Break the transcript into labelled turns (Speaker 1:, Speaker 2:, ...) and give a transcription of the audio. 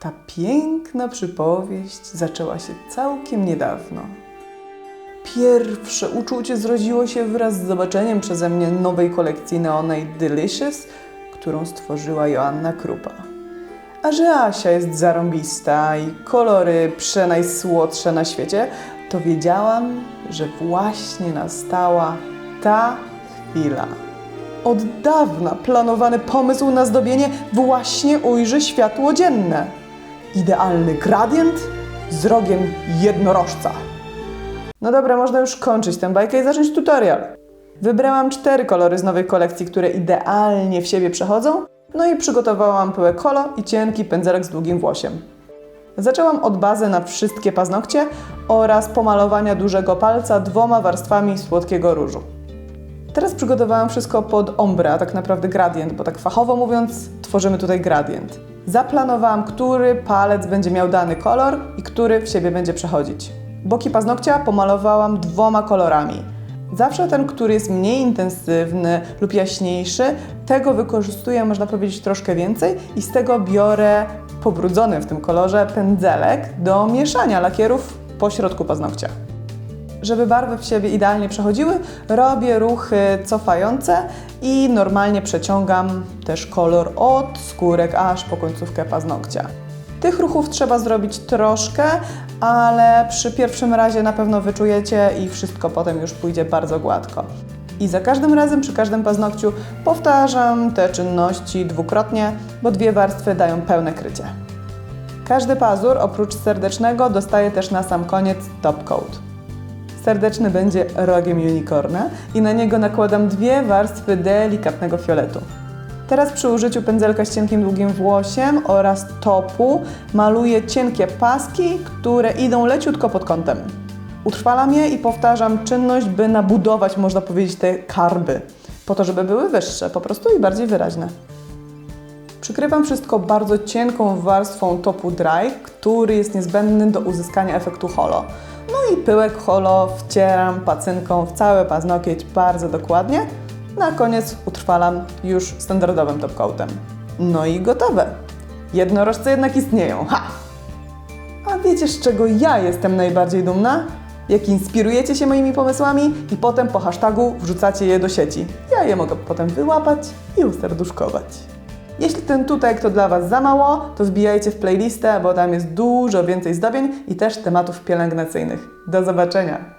Speaker 1: Ta piękna przypowieść zaczęła się całkiem niedawno. Pierwsze uczucie zrodziło się wraz z zobaczeniem przeze mnie nowej kolekcji Neonate Delicious, którą stworzyła Joanna Krupa. A że Asia jest zarąbista i kolory przenajsłodsze na świecie, to wiedziałam, że właśnie nastała ta chwila. Od dawna planowany pomysł na zdobienie właśnie ujrzy światło dzienne. Idealny gradient z rogiem jednorożca. No dobra, można już kończyć tę bajkę i zacząć tutorial. Wybrałam cztery kolory z nowej kolekcji, które idealnie w siebie przechodzą, no i przygotowałam pyłek holo i cienki pędzelek z długim włosiem. Zaczęłam od bazy na wszystkie paznokcie oraz pomalowania dużego palca dwoma warstwami słodkiego różu. Teraz przygotowałam wszystko pod ombre, a tak naprawdę gradient, bo tak fachowo mówiąc, tworzymy tutaj gradient. Zaplanowałam, który palec będzie miał dany kolor i który w siebie będzie przechodzić. Boki paznokcia pomalowałam dwoma kolorami. Zawsze ten, który jest mniej intensywny lub jaśniejszy, tego wykorzystuję, można powiedzieć, troszkę więcej i z tego biorę pobrudzony w tym kolorze pędzelek do mieszania lakierów po środku paznokcia. Żeby barwy w siebie idealnie przechodziły, robię ruchy cofające i normalnie przeciągam też kolor od skórek aż po końcówkę paznokcia. Tych ruchów trzeba zrobić troszkę, ale przy pierwszym razie na pewno wyczujecie i wszystko potem już pójdzie bardzo gładko. I za każdym razem przy każdym paznokciu powtarzam te czynności dwukrotnie, bo dwie warstwy dają pełne krycie. Każdy pazur oprócz serdecznego dostaje też na sam koniec top coat. Serdeczny będzie rogiem unicorna i na niego nakładam dwie warstwy delikatnego fioletu. Teraz przy użyciu pędzelka z cienkim długim włosiem oraz topu maluję cienkie paski, które idą leciutko pod kątem. Utrwalam je i powtarzam czynność, by nabudować, można powiedzieć, te karby, po to, żeby były wyższe po prostu i bardziej wyraźne. Przykrywam wszystko bardzo cienką warstwą topu dry, który jest niezbędny do uzyskania efektu holo. No i pyłek holo wcieram pacynką w cały paznokieć bardzo dokładnie. Na koniec utrwalam już standardowym topcoatem. No i gotowe. Jednorożce jednak istnieją. Ha! A wiecie z czego ja jestem najbardziej dumna? Jak inspirujecie się moimi pomysłami i potem po hashtagu wrzucacie je do sieci. Ja je mogę potem wyłapać i userduszkować. Jeśli ten tutaj to dla Was za mało, to wbijajcie w playlistę, bo tam jest dużo więcej zdobień i też tematów pielęgnacyjnych. Do zobaczenia!